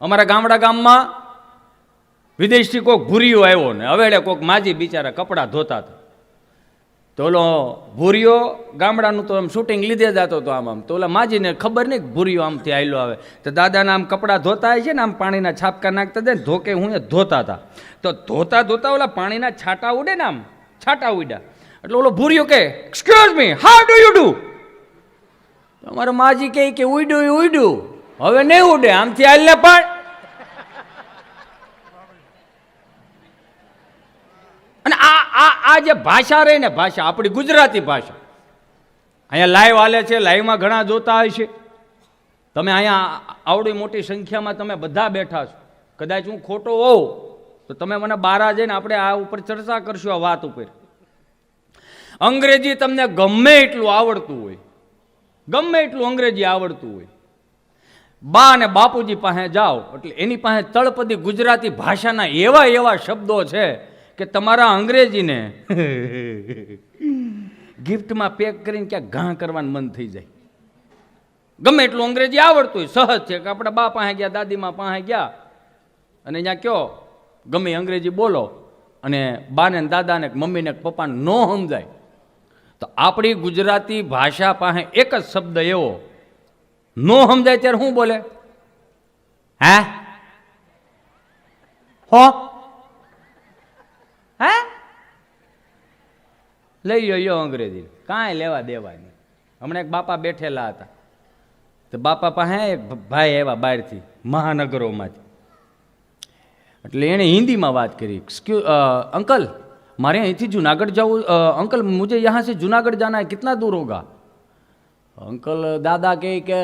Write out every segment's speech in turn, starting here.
અમારા ગામડા ગામમાં વિદેશથી કોઈક ભૂરીઓ આવ્યો ને હવેડે કોઈક માજી બિચારા કપડાં ધોતા હતા. તો ઓલો ભૂરીઓ ગામડાનું તો આમ શૂટિંગ લીધે જતો હતો આમ આમ. તો ઓલા માજીને ખબર નહીં ભૂરીઓ આમથી આયલો આવે. તો દાદાના આમ કપડાં ધોતા હોય છે ને, આમ પાણીના છાપકા નાખતા હતા ને, ધોકે હું એ ધોતા હતા. તો ધોતા ધોતા ઓલા પાણીના છાંટા ઉડે ને આમ, છાંટા ઉડ્યા. એટલે ઓલો ભૂરીઓ કે excuse me how do you do અમારો માજી કહે કે, ઉડ્યું ઉડ્યું. હવે નહીં ઉડે, આમથી હાલ ને પણ અને આ આ આ જે ભાષા રહી ને ભાષા, આપણી ગુજરાતી ભાષા, અહીંયા લાઈવ હાલે છે લાઈવમાં ઘણા જોતા હોય છે. તમે અહીંયા આવડી મોટી સંખ્યામાં તમે બધા બેઠા છો. કદાચ હું ખોટો હોઉં, તો તમે મને બારા જઈને આપણે આ ઉપર ચર્ચા કરશું, આ વાત ઉપર. અંગ્રેજી તમને ગમે એટલું આવડતું હોય. ગમે એટલું અંગ્રેજી આવડતું હોય. બા અને બાપુજી પાસે જાઓ. એટલે એની પાસે તળપદી ગુજરાતી ભાષાના એવા એવા શબ્દો છે કે તમારા અંગ્રેજીને ગિફ્ટમાં પેક કરીને ક્યાંક ઘા કરવાનું મન થઈ જાય. ગમે એટલું અંગ્રેજી આવડતું હોય, સહજ છે કે આપણા બા પાસે ગયા, દાદીમાં પાસે ગયા. અને ત્યાં કયો, ગમે અંગ્રેજી બોલો અને બાને દાદાને મમ્મીને પપ્પાને ન સમજાય. તો આપણી ગુજરાતી ભાષા પાસે એક જ શબ્દ એવો ન સમજાય ત્યારે શું બોલે? હા? હો? હે? લઈ ગયો અંગ્રેજી. કાંઈ લેવા દેવાની હમણાં એક બાપા બેઠેલા હતા. તો બાપા પાસે એક ભાઈ એવા બહારથી, મહાનગરોમાંથી. એટલે એણે હિન્દીમાં વાત કરી. એક્સક્યુ અંકલ, મારે અહીંથી જુનાગઢ જવું અંકલ, મુજે યહાં સે જુનાગઢ જાના કિતના દૂર હોગા? અંકલ, દાદા કહે કે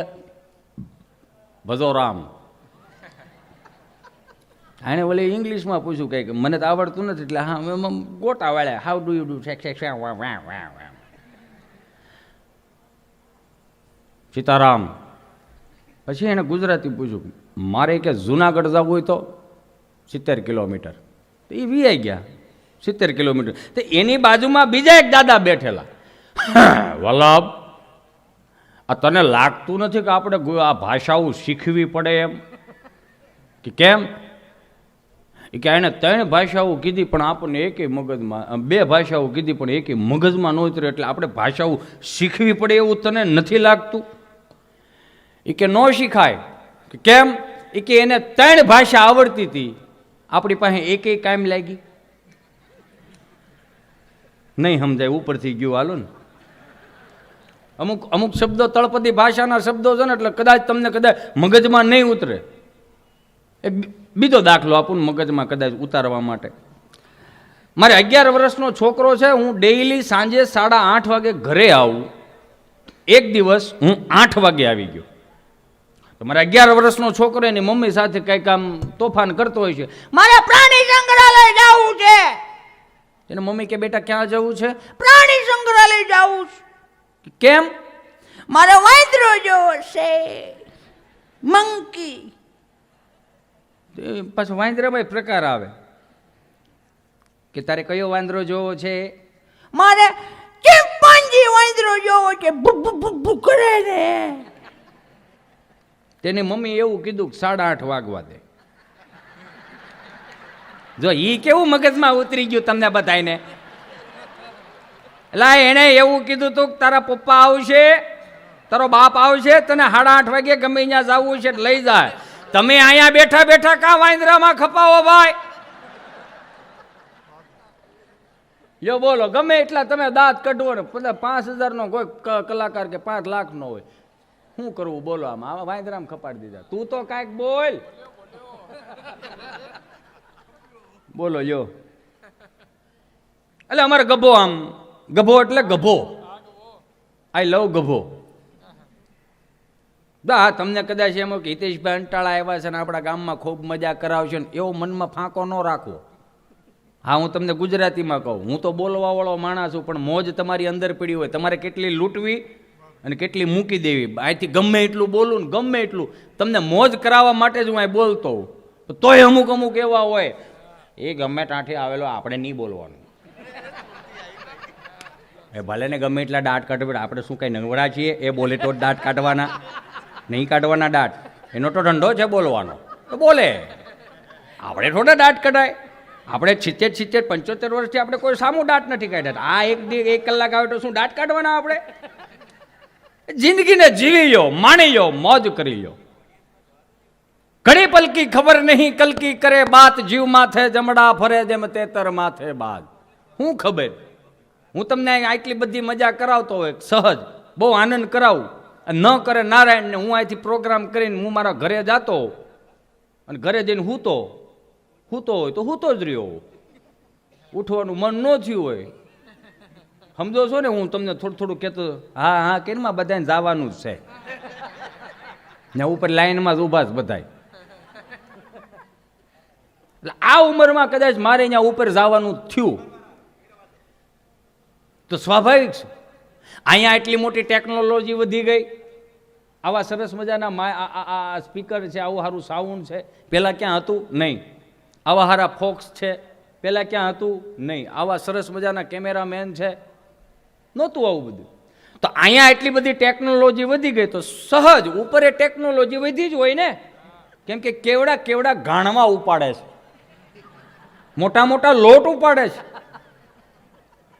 ભજો રામ. એણે ઓલે ઇંગ્લિશમાં પૂછ્યું કંઈક, મને તો આવડતું નથી. એટલે, હા એમ ગોટા વાળ્યા. How do you do shake shake shake વાહ વાહ વાહ સીતારામ. પછી એને ગુજરાતી પૂછ્યું, મારે કે જુનાગઢ જવું હોય તો? સિત્તેર કિલોમીટર. તો એ વીઆઈ ગયા. સિત્તેર કિલોમીટર. તો એની બાજુમાં બીજા એક દાદા બેઠેલા. વલ્લભ આ તને લાગતું નથી કે આપણે આ ભાષાઓ શીખવી પડે એમ? કે કેમ? કે એને ત્રણ ભાષાઓ કીધી પણ આપણને એકે મગજમાં બે ભાષાઓ કીધી પણ એકે મગજમાં ન ઉતરે એટલે આપણે ભાષાઓ શીખવી પડે એવું તને નથી લાગતું? એ કે ન શીખાય. કે કેમ? એ કે એને ત્રણ ભાષા આવડતી હતી. આપણી પાસે એકેય કાયમ લાગી. નહીં સમજાય, ઉપરથી ગયું, હાલો ને. અમુક અમુક શબ્દો તળપદી ભાષાના શબ્દો છે ને એટલે કદાચ તમને કદાચ મગજમાં નહીં ઉતરે. એ બીજો દાખલો આપું મગજમાં કદાચ ઉતારવા માટે. મારે અગિયાર વર્ષનો છોકરો છે, હું ડેઈલી સાંજે સાડા આઠ વાગે ઘરે આવું. એક દિવસ હું આઠ વાગે આવી ગયો. તો મારા અગિયાર વર્ષનો છોકરો એની મમ્મી સાથે કંઈક આમ તોફાન કરતો હોય છે. મારે પ્રાણી સંગ્રહાલય જવું છે. એને મમ્મી કે, બેટા, ક્યાં જવું છે? પ્રાણી સંગ્રહાલય જવું છે. કેમ? મારે વાંદરો જોવો છે મંકી. એ પાછો વાંદરામાં પ્રકાર આવે. કે તારે કયો વાંદરો જોવો છે? મારે ચિમ્પાન્જી વાંદરો જોવો છે ભૂ કરે ને. તેની મમ્મી એવું કીધું કે સાડા આઠ વાગવા દે. જો ઈ કેવું મગજમાં ઉતરી ગયું તમને બધાને એટલે એણે એવું કીધું તું કે તારા પપ્પા આવશે, તારો બાપ આવશે, તને સાડા આઠ વાગે ગમે અહીંયા જવું છે લઈ જાય તમે અહીંયા બેઠા બેઠા કા વાંદરામાં ખપાવો ભાઈ? યો બોલો, ગમે એટલા તમે દાંત કઢવો ને, બધા પાંચ હજારનો કોઈ કલાકાર કે પાંચ લાખનો હોય. શું કરવું બોલો આમાં? આવા વાંદરામ ખપાડી દીધા. તું તો કાંઈક બોલ. બોલો, યો. એટલે અમારે ગભો આમ. ગભો એટલે ગભો. આઈ લવ ગભો. દા, તમને કદાચ એમ કે હિતેશભાઈ અંટાળા આવ્યા છે ને આપણા ગામમાં ખૂબ મજા કરાવશે ને એવો મનમાં ફાંકો ન રાખવો. હા, હું તમને ગુજરાતીમાં કહું. હું તો બોલવાવાળો માણસ છું, પણ મોજ તમારી અંદર પડી હોય. તમારે કેટલી લૂંટવી અને કેટલી મૂકી દેવી. અહીંથી ગમે એટલું બોલું ને ગમે એટલું. તમને મોજ કરાવવા માટે જ હું અહીં બોલતો તોય અમુક અમુક એવા હોય. એ ગમે ટાંઠે આવેલો, આપણે નહીં બોલવાનું. એ ભલે ને ગમે એટલા દાંત કાઢવે આપણે શું કંઈ નવરા છીએ? એ બોલે તો દાંત કાઢવાના. નહીં કાઢવાના દાંત. એનો તો ધંધો છે બોલવાનો. તો બોલે. આપણે થોડા દાંત કઢાય. આપણે છિત્તેર છિત્તેર, પંચોતેર વર્ષથી આપણે કોઈ સામું દાંત નથી કાઢ્યા. આ એક દી, એક કલાક આવે તો શું દાંત કાઢવાના આપણે? જિંદગીને જીવી લો માણી લો મોજ કરી લો ઘડી પલકી ખબર નહીં, કલકી કરે બાત, જીવ માથે જમડા ફરે જેમ તેતર માથે બાદ હું ખબર? હું તમને આટલી બધી મજા કરાવતો હોય, સહજ, બહુ આનંદ કરાવું. ન કરે નારાયણને હું અહીંથી પ્રોગ્રામ કરીને હું મારા ઘરે જાતો અને ઘરે જઈને હૂતો હૂતો હોય તો હૂતો જ રહ્યો ઉઠવાનું મન ન થયું હોય. સમજો છો ને, હું તમને થોડું થોડું કહેતો, હા હા કેનમાં બધાને જવાનું જ છે. ને ઉપર લાઈનમાં જ ઊભા જ બધાય. એટલે આ ઉંમરમાં કદાચ મારે અહીંયા ઉપર જવાનું થયું. તો સ્વાભાવિક છે. અહીંયા એટલી મોટી ટેકનોલોજી વધી ગઈ. આવા સરસ મજાના આ- સ્પીકર છે, આવું સારું સાઉન્ડ છે. પહેલાં ક્યાં હતું? નહીં. આવા સારા ફોક્સ છે. પહેલાં ક્યાં હતું? નહીં. આવા સરસ મજાના કેમેરામેન છે. નહોતું આવું બધું. તો અહીંયા એટલી બધી ટેકનોલોજી વધી ગઈ તો સહજ ઉપર ટેકનોલોજી વધી જ હોય ને. કેમ કે કેવડા કેવડા ગાણવા ઉપાડે છે. મોટા મોટા લોટ ઉપાડે છે.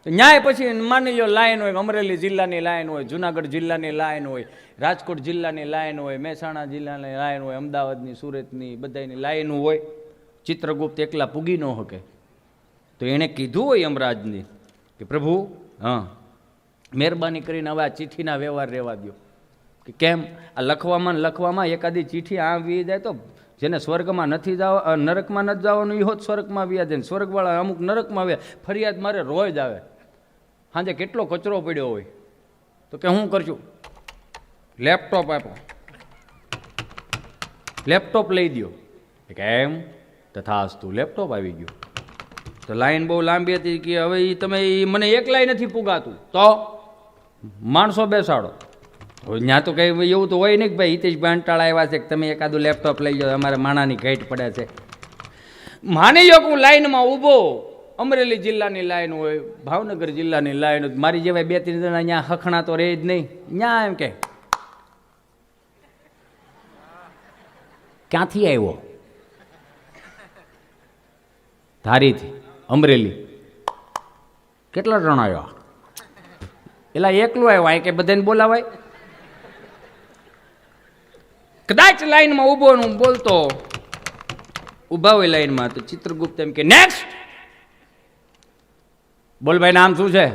ન્યાય પછી માની લો લાઈન હોય, અમરેલી જિલ્લાની લાઈન હોય, જુનાગઢ જિલ્લાની લાઈન હોય, રાજકોટ જિલ્લાની લાઈન હોય, મહેસાણા જિલ્લાની લાઈન હોય, અમદાવાદની, સુરતની બધાની લાઈન હોય, ચિત્રગુપ્ત એકલા પૂગી ન શકે. તો એણે કીધું હોય યમરાજની કે, પ્રભુ, હા, મહેરબાની કરીને હવે આ ચિઠ્ઠીના વ્યવહાર રહેવા દો કે કેમ? આ લખવામાં લખવામાં એકાદી ચિઠ્ઠી આ વી જાય તો જેને સ્વર્ગમાં નથી જવા નરકમાં નથી જવાનું એ હોત સ્વર્ગમાં વ્યા જાય સ્વર્ગવાળા અમુક નરકમાં વ્યા ફરિયાદ મારે રોજ આવે. સાંજે કેટલો કચરો પડ્યો હોય? તો કે હું કરજો? લેપટોપ આપો લેપટોપ લઈ દ્યો. કેમ તથાસ્તુ, લેપટોપ આવી ગયું. તો લાઈન બહુ લાંબી હતી કે હવે એ તમે એ મને એકલાય નથી પુગાતું તો માણસો બેસાડો. ત્યાં તો કંઈ એવું તો હોય નહીં કે ભાઈ હિતેશભાઈ ભાંટાળા આવ્યા છે કે તમે એકાદું લેપટોપ લઈ જાઓ, અમારે માણાની ઘેટ પડે છે. માની લો કે હું લાઈનમાં ઊભો. અમરેલી જિલ્લાની લાઈન હોય, ભાવનગર જિલ્લાની લાઈન હોય, મારી જેવાય બે ત્રણ જણા અહીંયા હખણા તો રહે જ નહીં. ત્યાં એમ કે. ક્યાંથી આવ્યો? ધારીથી, અમરેલી. કેટલા જણ આવ્યા? એલા એકલું આવ્યા? કે બધાને બોલાવાય? કદાચ લાઈનમાં ઊભો હું બોલતો. ઊભા હોય લાઈનમાં તો ચિત્રગુપ્ત એમ કે નેક્સ્ટ બોલ ભાઈ નામ શું છે?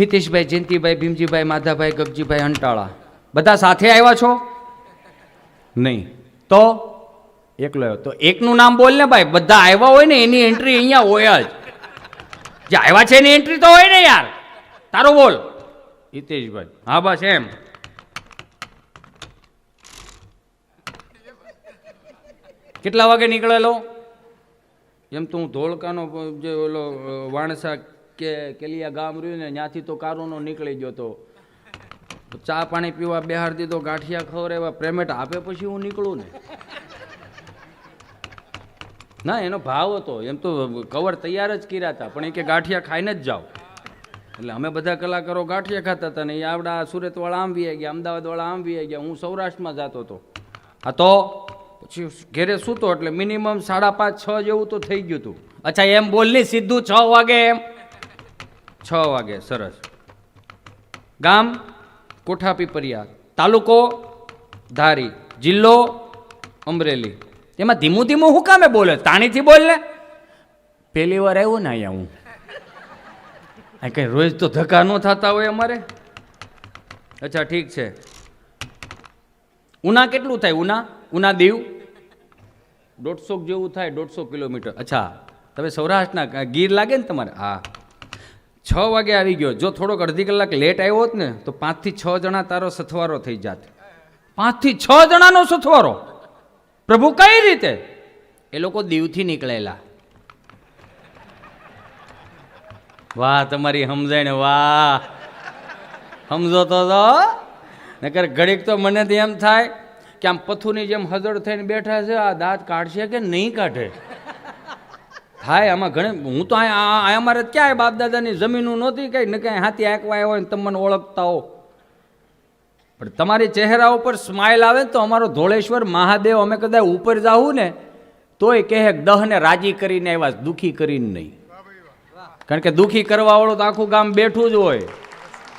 હિતેશભાઈ જયંતિભાઈ ભીમજીભાઈ માધાભાઈ ગગજીભાઈ અંટાળા બધા સાથે આવ્યા છો? નહીં. તો? એકલો આવ્યો. તો એકનું નામ બોલ ને ભાઈ. બધા આવ્યા હોય ને એની એન્ટ્રી અહીંયા હોય જ. જે આવ્યા છે એની એન્ટ્રી તો હોય ને યાર. તારો બોલ. હિતેશભાઈ. હા બસ એમ. કેટલા વાગે નીકળેલો? એમ તો હું ધોળકાનો જે ઓલો વાણસા કે કેલિયા ગામ રહ્યું ને, ત્યાંથી તો કારોનો નીકળી ગયો તો. ચા પાણી પીવા બેહાર દીધો, ગાંઠિયા ખવડાવ્યા પેમેન્ટ આપે પછી હું નીકળું ને? ના, એનો ભાવ હતો. એમ તો કવર તૈયાર જ કર્યા હતા, પણ એ કે ગાંઠિયા ખાઈને જ જાઓ. એટલે અમે બધા કલાકારો ગાંઠિયા ખાતા હતા ને, એ આવડા સુરતવાળા આમ વી ગયા, અમદાવાદવાળા આમ વી ગયા, હું સૌરાષ્ટ્રમાં જતો હતો. આ તો? પછી ઘેરે સૂતો એટલે મિનિમમ સાડા પાંચ, છ જેવું તો થઈ ગયું હતું અચ્છા, એમ બોલ નહીં સીધું છ વાગે એમ? છ વાગે, સરસ. ગામ કોઠા પીપરિયા તાલુકો, ધારી, જિલ્લો, અમરેલી. એમાં ધીમું ધીમું હું કામે બોલે? તાણીથી બોલ ને. પહેલી વાર આવ્યો ને અહીંયા હું. આ કઈ રોજ તો ધક્કા ન થતા હોય અમારે. અચ્છા, ઠીક છે. ઉના કેટલું થાય? ઉના? ઉના દીવ? દોઢસો જેવું થાય દોઢસો કિલોમીટર. અચ્છા તમે સૌરાષ્ટ્રના ગીર લાગે ને તમારે? હા. છ વાગે આવી ગયો. જો થોડોક અડધી કલાક લેટ આવ્યો હોત ને તો પાંચથી છ જણા તારો સથવારો થઈ જાત. પાંચથી છ જણાનો સથવારો? પ્રભુ કઈ રીતે? એ લોકો દીવથી નીકળેલા. વાહ તમારી સમજાય ને વાહ. સમજો તો તો નકર ઘડીક તો મને તો એમ થાય કે આમ પથ્થુની જેમ હજળ થઈને બેઠા છે, આ દાંત કાઢશે કે નહીં કાઢે? થાય આમાં ઘણી હું તો અમારે ક્યાંય બાપ દાદાની જમીનું નહોતી કઈ, ને કઈ હાથી આંકવાય હોય ને તમે મને ઓળખતા હો. પણ તમારી ચહેરા ઉપર સ્માઇલ આવે તો અમારો ધોળેશ્વર મહાદેવ, અમે કદાચ ઉપર જાવું ને, તોય કહે દહને રાજી કરીને આવ્યા દુઃખી કરીને નહીં. કારણ કે દુઃખી કરવાવાળું તો આખું ગામ બેઠું જ હોય.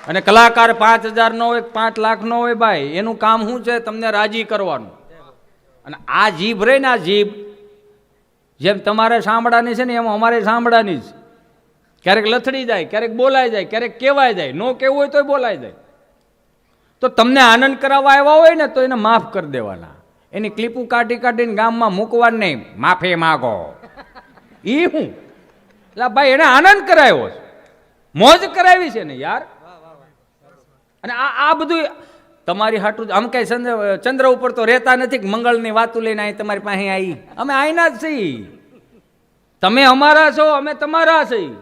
અને કલાકાર પાંચ હજારનો હોય પાંચ લાખનો હોય ભાઈ, એનું કામ શું છે? તમને રાજી કરવાનું. અને આ જીભ રહે ને આ જીભ, જેમ તમારે સાંભળાની છે ને એમ અમારે સાંભળાની જ. ક્યારેક લથડી જાય, ક્યારેક બોલાઈ જાય, ક્યારેક કહેવાય જાય. ન કહેવું હોય તોય બોલાઈ જાય. તો તમને આનંદ કરાવવા આવ્યા હોય ને તો એને માફ કરી દેવાના. એની ક્લિપું કાઢી કાઢીને ગામમાં મૂકવા નહીં. માફી માગો. એ હું. એટલે ભાઈ એને આનંદ કરાવ્યો મોજ કરાવી છે ને યાર. અને આ આ બધું તમારી હાટું આમ કઈ ચંદ્ર ચંદ્ર ઉપર તો રહેતા નથી કે મંગળની વાતું લઈને અહીં તમારી પાસે આવી અમે આઈના જ છીએ. તમે અમારા છો, અમે તમારા છીએ.